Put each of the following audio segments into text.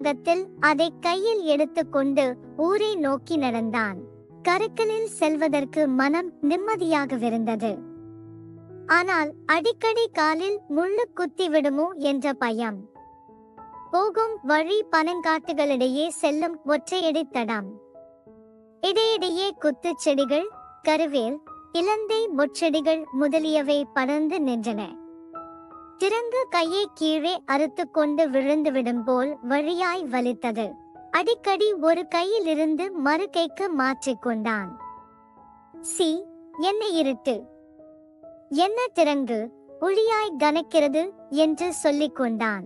கத்தில் அதை கையில் எடுத்துக்கொண்டு ஊரை நோக்கி நடந்தான். கருக்கலில் செல்வதற்கு மனம் நிம்மதியாகவிருந்தது. ஆனால் அடிக்கடி காலில் முள்ளு குத்தி விடுமோ என்ற பயம். போகும் வழி பனங்காட்டுகளிடையே செல்லும் ஒற்றையடி தடம். இடையிடையே குத்துச் செடிகள் கருவேல் இலந்தை முச்செடிகள் முதலியவை படர்ந்து நின்றன. திறங்கு கையை கீழே அறுத்து கொண்டு விழுந்துவிடும் போல் வழியாய் வலித்தது. அடிக்கடி ஒரு கையிலிருந்து மறு கைக்கு மாற்றிக்கொண்டான் சி என்ன இருட்டு. என்ன திறங்கு? ஒளியாய் கனக்கிறது என்று சொல்லிக் கொண்டான்.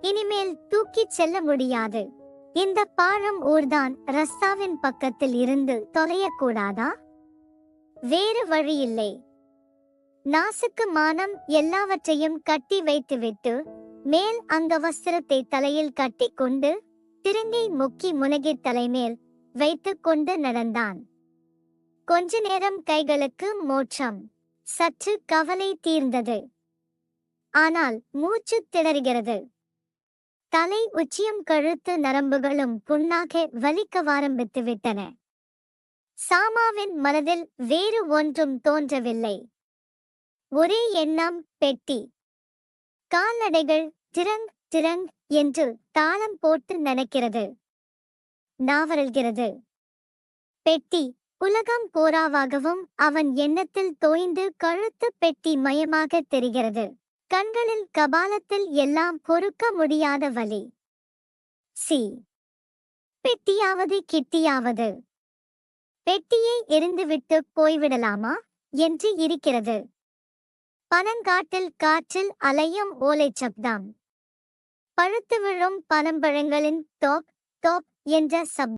இனிமேல் தூக்கிச் செல்ல முடியாது. இந்த பாழம் ஊர்தான் ரஸ்தாவின் பக்கத்தில் இருந்து தொலையக்கூடாதா வேறு வழியில்லை. நாசுக்கு மானம் எல்லாவற்றையும் கட்டி வைத்துவிட்டு மேல் அங்க வஸ்திரத்தை தலையில் கட்டிக்கொண்டு திருங்கை முக்கி முனகிர் தலைமேல் வைத்துக் கொண்டு நடந்தான். கொஞ்ச நேரம் கைகளுக்கு மோட்சம். சற்று கவலை தீர்ந்தது. ஆனால் மூச்சு திணறுகிறது. தலை உச்சியும் கழுத்து நரம்புகளும் புண்ணாக வலிக்க ஆரம்பித்து விட்டன சாமாவின் மனதில் வேறு ஒன்றும் தோன்றவில்லை. ஒரே எண்ணம் பெட்டி. கால்நடைகள் திரங் திரங் என்று தாளம் போட்டு நடக்கிறது நாவரல்கிறது பெட்டி உலகம் போராவாகவும் அவன் எண்ணத்தில் தோய்ந்து கழுத்து பெட்டி மயமாக தெரிகிறது. கண்களில் கபாலத்தில் எல்லாம் பொறுக்க முடியாத வலி. சி. பெட்டியாவது கிட்டியாவது. பெட்டியை எரிந்துவிட்டு போய்விடலாமா? என்று இருக்கிறது. பனங்காட்டில் காற்றில் அலையும் ஓலை சப்தம். பழுத்து விழும் பனம்பழங்களின் தோப் தோப் என்ற சப்தம்